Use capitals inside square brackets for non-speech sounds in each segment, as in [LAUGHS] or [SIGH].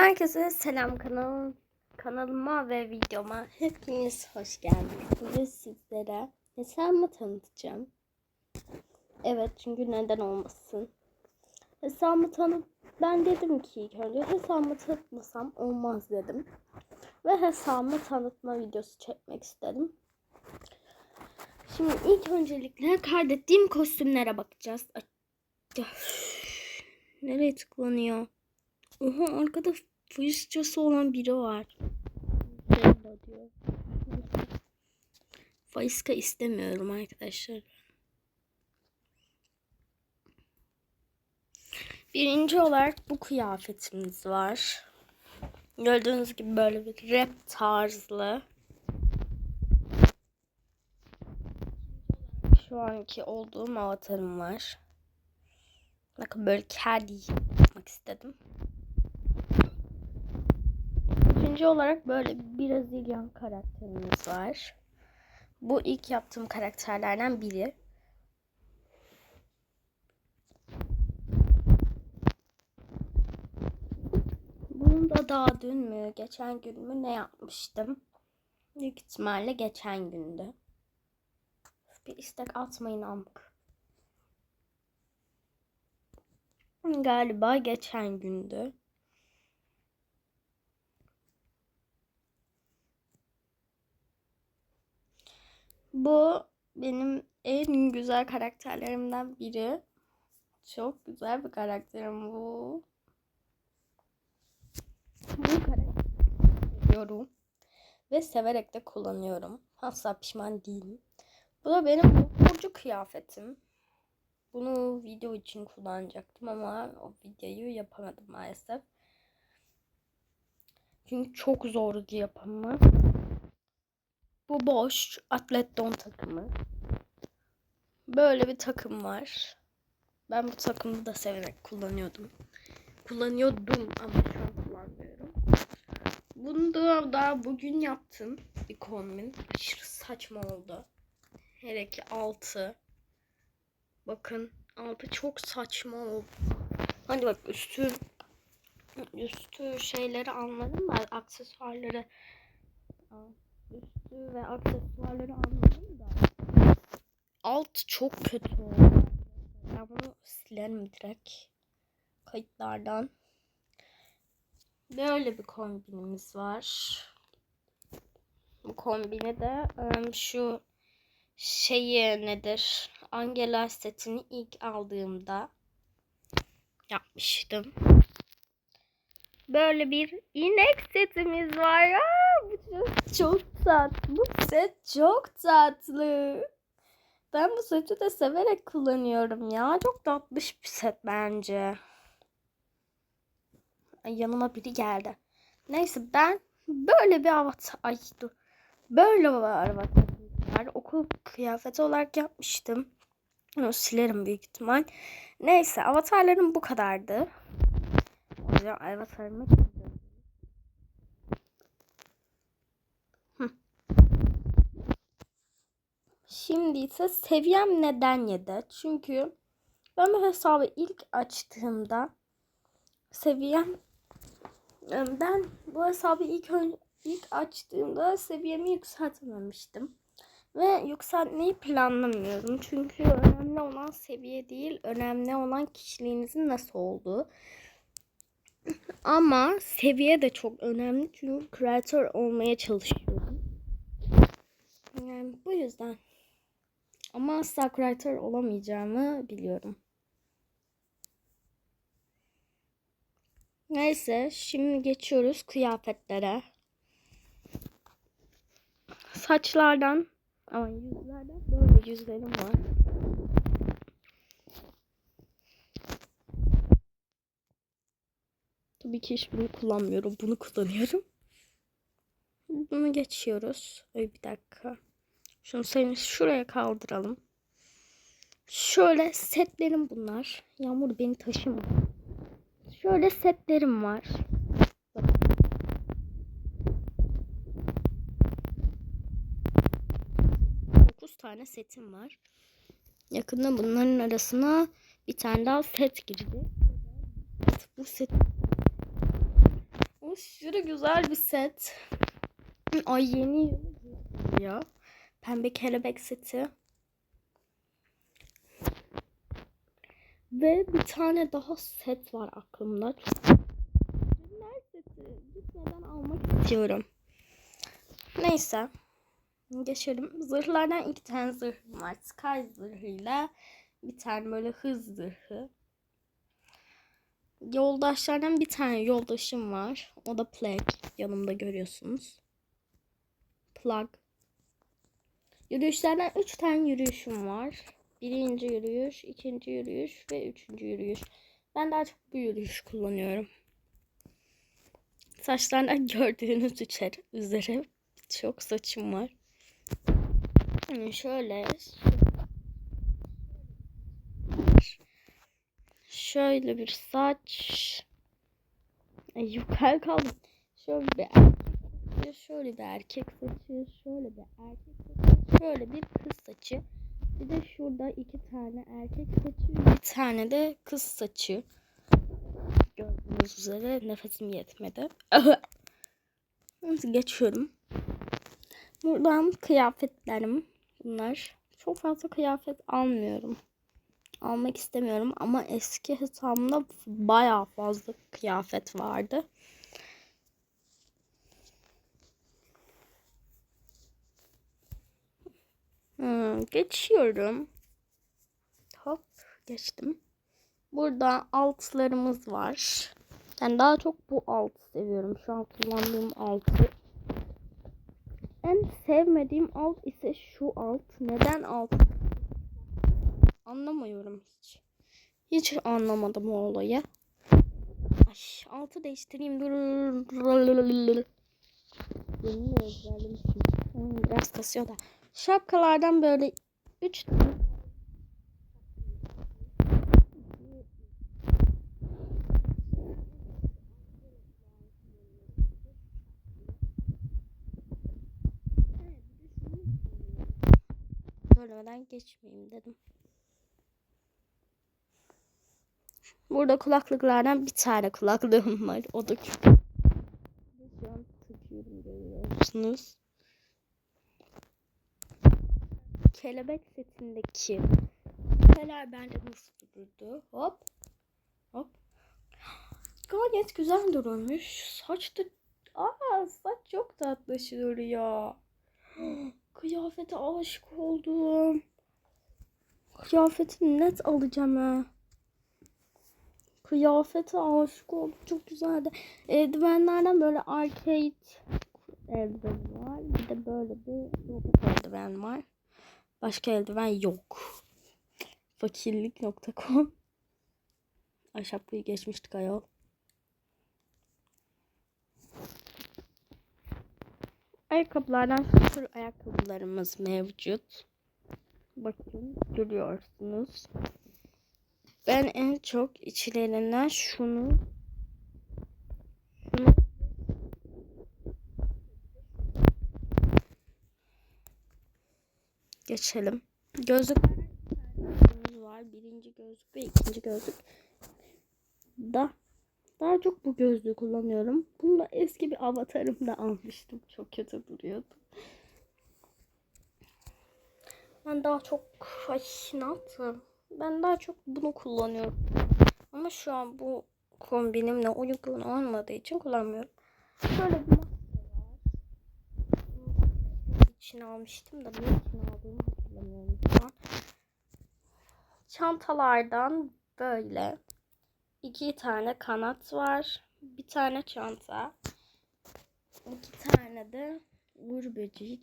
Herkese selam kanal kanalıma ve videoma hepiniz hoş geldiniz. Bugün sizlere hesabımı tanıtacağım. Evet çünkü neden olmasın. Hesabımı tanıt ben dedim ki ilk önce hesabımı tanıtmasam olmaz dedim. Ve hesabımı tanıtma videosu çekmek istedim. Şimdi ilk öncelikle kaydettiğim kostümlere bakacağız. Nereye tıklanıyor? Oha arkada faizcası olan biri var. Faiska istemiyorum arkadaşlar. Birinci olarak bu kıyafetimiz var. Gördüğünüz gibi böyle bir rap tarzlı. Şu anki olduğum avatarım var. Bakın böyle caddy yapmak istedim. İkinci olarak böyle Brezilyan karakterimiz var. Bu ilk yaptığım karakterlerden biri. Bunu da daha dün mü, geçen gün mü ne yapmıştım? Büyük ihtimalle geçen gündü. Bir istek atmayın amk. Galiba geçen gündü. Bu benim en güzel karakterlerimden biri. Çok güzel bir karakterim bu. Bu karakteri seviyorum. Ve severek de kullanıyorum. Asla pişman değilim. Bu da benim burcu kıyafetim. Bunu video için kullanacaktım ama o videoyu yapamadım maalesef. Çünkü çok zordu yapımı. Bu boş atlet don takımı. Böyle bir takım var. Ben bu takımı da severek kullanıyordum. Kullanıyordum ama şu an kullanmıyorum. Bunu da daha bugün yaptım. Bir kombin. Aşırı saçma oldu. Hele ki altı. Bakın altı çok saçma oldu. Hadi bak üstü üstü şeyleri anladım da aksesuarları üstü ve aksesuarları anladım da alt çok kötü oldu. Ben bunu silerim direkt kayıtlardan. Böyle bir kombinimiz var. Bu kombini de ım, şu şeyi nedir? Angela setini ilk aldığımda yapmıştım. Böyle bir inek setimiz var. Aa, bu çok, çok tatlı. Bu set çok tatlı. Ben bu seti de severek kullanıyorum ya. Çok tatlış bir set bence. Ay, yanıma biri geldi. Neyse ben böyle bir avatar. Ay dur. Böyle bir avatar. Okul kıyafeti olarak yapmıştım. Onu silerim büyük ihtimal. Neyse avatarlarım bu kadardı. O yüzden avatarımı Şimdi ise seviyem neden 7? Çünkü ben bu hesabı ilk açtığımda seviyem ben bu hesabı ilk ilk açtığımda seviyemi yükseltmemiştim. Ve yükseltmeyi planlamıyorum. Çünkü önemli olan seviye değil, önemli olan kişiliğinizin nasıl olduğu. Ama seviye de çok önemli çünkü kreatör olmaya çalışıyorum. Yani bu yüzden. Ama asla kreatör olamayacağımı biliyorum. Neyse şimdi geçiyoruz kıyafetlere. Saçlardan ama yüzlerden böyle yüzlerim var. Tabii ki hiç bunu kullanmıyorum. Bunu kullanıyorum. Bunu geçiyoruz. Ay bir dakika. Şunu seni şuraya kaldıralım. Şöyle setlerim bunlar. Yağmur beni taşıma. Şöyle setlerim var. 9 tane setim var. Yakında bunların arasına bir tane daha set girdi. Bu set Aşırı güzel bir set. Ay yeni ya. Pembe kelebek seti. Ve bir tane daha set var aklımda. Ürünler seti. Gitmeden almak istiyorum. Neyse. Geçelim. Zırhlardan iki tane zırhım var. Sky zırhıyla bir tane böyle hız zırhı. Yoldaşlardan bir tane yoldaşım var. O da Plague. Yanımda görüyorsunuz. Plug. Yürüyüşlerden üç tane yürüyüşüm var. Birinci yürüyüş, ikinci yürüyüş ve üçüncü yürüyüş. Ben daha çok bu yürüyüş kullanıyorum. Saçlardan [LAUGHS] gördüğünüz üzere çok saçım var. Yani şöyle şöyle bir saç Ay, yukarı kaldım. Şöyle bir erkek şöyle bir erkek saçı, şöyle bir erkek şöyle bir kız saçı. Bir de şurada iki tane erkek saçı, bir tane de kız saçı. Gördüğünüz üzere nefesim yetmedi. [LAUGHS] Geçiyorum. Buradan kıyafetlerim bunlar. Çok fazla kıyafet almıyorum. Almak istemiyorum ama eski hesabımda bayağı fazla kıyafet vardı. Hmm, geçiyorum. Hop geçtim. Burada altlarımız var. Ben daha çok bu alt seviyorum. Şu an kullandığım altı. En sevmediğim alt ise şu alt. Neden alt? Anlamıyorum hiç. Hiç anlamadım o olayı. Ay, altı değiştireyim. Dur. Yemin Biraz kasıyor da. Şapkalardan böyle 3 Söylemeden geçmeyeyim dedim. Burada kulaklıklardan bir tane kulaklığım var. O da küçük. Şu an görüyorsunuz. Kelebek setindeki küpeler bende nasıl durdu? Hop. Hop. Gayet güzel durmuş. Saç da... Aa saç çok tatlı duruyor. Kıyafete aşık oldum. Kıyafeti net alacağım ha. Kıyafete aşık oldum. Çok güzeldi. Eldivenlerden böyle arcade eldiven var. Bir de böyle bir robot eldiven var. Başka eldiven yok. Fakirlik.com Ay geçmiştik ayol. Ayakkabılardan tür ayakkabılarımız mevcut. Bakın görüyorsunuz. Ben en çok içlerinden şunu geçelim. Gözlüklerden var. Birinci gözlük ve ikinci gözlük. Da daha çok bu gözlüğü kullanıyorum. Bunu eski bir avatarımda almıştım. Çok kötü duruyordu. Ben daha çok ay ne yaptım? Ben daha çok bunu kullanıyorum. Ama şu an bu kombinimle uygun olmadığı için kullanmıyorum. Şöyle bir maske var. Bunu için almıştım da için aldığımı hatırlamıyorum şu an. Çantalardan böyle iki tane kanat var. Bir tane çanta. iki tane de uğur böceği,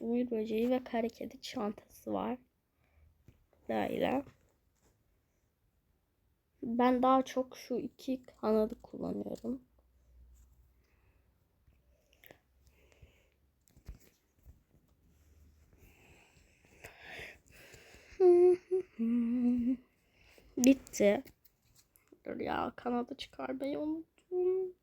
uğur böceği ve kara kedi çantası var. Böyle. Ben daha çok şu iki kanadı kullanıyorum. Bitti. Dur ya kanadı çıkarmayı unuttum.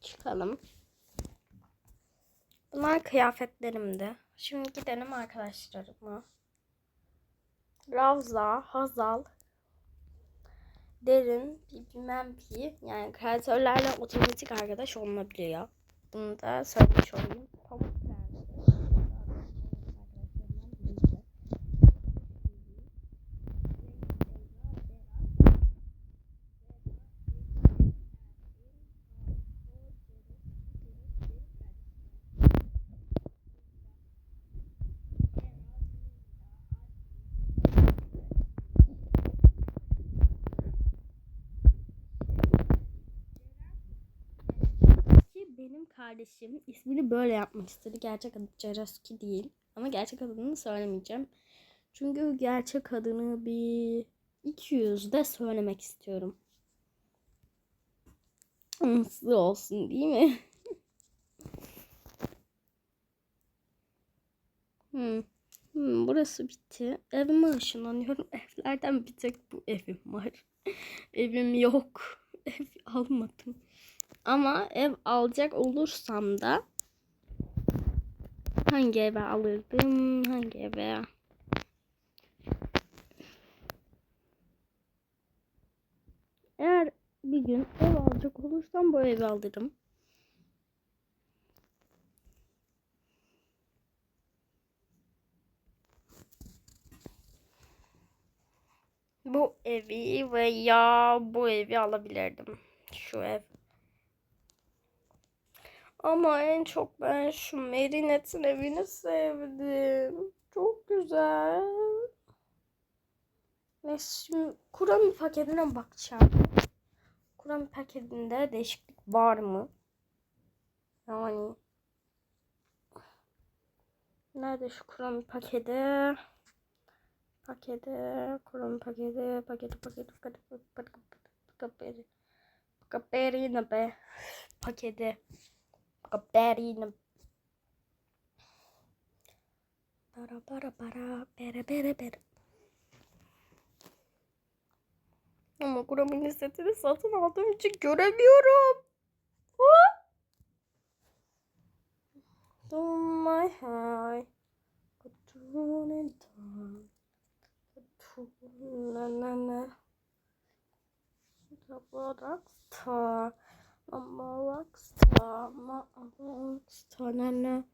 Çıkalım. Bunlar kıyafetlerimdi. Şimdi gidelim arkadaşlarıma. Ravza, Hazal derin, bilmem pi. Yani kreatörlerle otomatik arkadaş olunabiliyor. Bunu da söylemiş olayım. Benim kardeşim ismini böyle yapmak istedi. Gerçek adı Cereski değil. Ama gerçek adını söylemeyeceğim. Çünkü gerçek adını bir 200'de söylemek istiyorum. Nasıl olsun değil mi? [LAUGHS] Hmm. Hmm, burası bitti. Evime ışınlanıyorum. Evlerden bir tek bu evim var. [LAUGHS] Evim yok. Ev almadım. Ama ev alacak olursam da hangi eve alırdım? Hangi eve? Eğer bir gün ev alacak olursam bu evi alırım. Bu evi veya bu evi alabilirdim. Şu ev. Ama en çok ben şu Marinette'in evini sevdim. Çok güzel. Neyse şimdi Kur'an paketine bakacağım. Kur'an paketinde değişiklik var mı? Yani Nerede şu Kur'an paketi? Paketi, Kur'an paketi, paketi, paketi, paketi, paketi, paketi, paketi, ne be? Paketi. Kaperina. Para para para pere pere pere. Ama Kuram'ın setini satın aldığım için göremiyorum. Ha? Do my high. Na na na. Rockstar. Ama Rockstar. Ama Rockstar. Na na.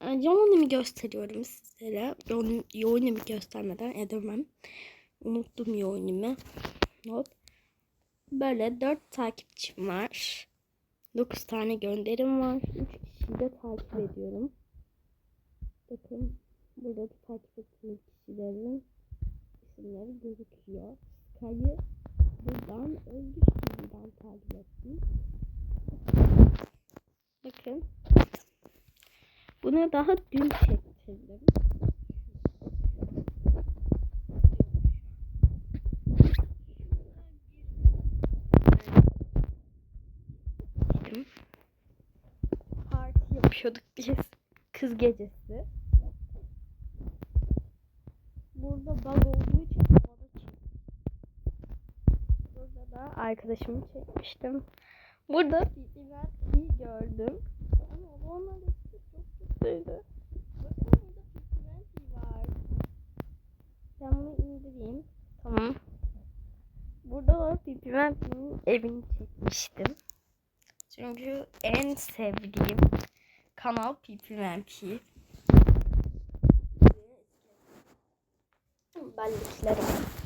Yoğunumu gösteriyorum sizlere. Yoğun, yoğunumu göstermeden edemem. Unuttum yoğunumu. Hop. Böyle 4 takipçim var. 9 tane gönderim var. 3 kişiyi de takip ediyorum. Bakın burada da takip ettiğim kişilerin isimleri gözüküyor. Sky'ı buradan Özgür TV'den takip ettim. Bakın. Bunu daha dün çektirdim. Parti yapıyorduk biz. Kız gecesi. Burada bug olduğu için havada çektim. Burada da arkadaşımı çekmiştim. Burada iyi gördüm. Ama onlar da çok kötüydü. Ben bunu indireyim. Tamam. Burada da Fifi'den evini çekmiştim. Çünkü en sevdiğim kanal PPMP. Ballıklarım.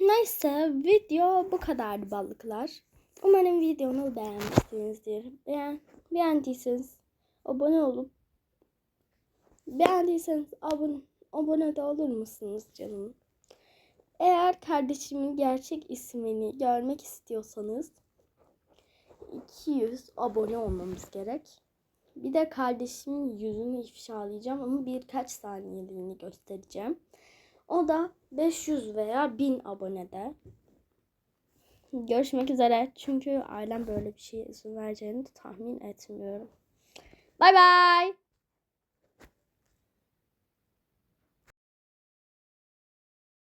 Neyse video bu kadardı balıklar. Umarım videomu beğenmişsinizdir. Beğen, beğendiyseniz abone olup beğendiyseniz abone, abone de olur musunuz canım? Eğer kardeşimin gerçek ismini görmek istiyorsanız 200 abone olmamız gerek. Bir de kardeşimin yüzünü ifşalayacağım ama birkaç saniyeliğini göstereceğim. O da 500 veya 1000 abonede. Görüşmek üzere. Çünkü ailem böyle bir şeye izin vereceğini tahmin etmiyorum. Bay bay.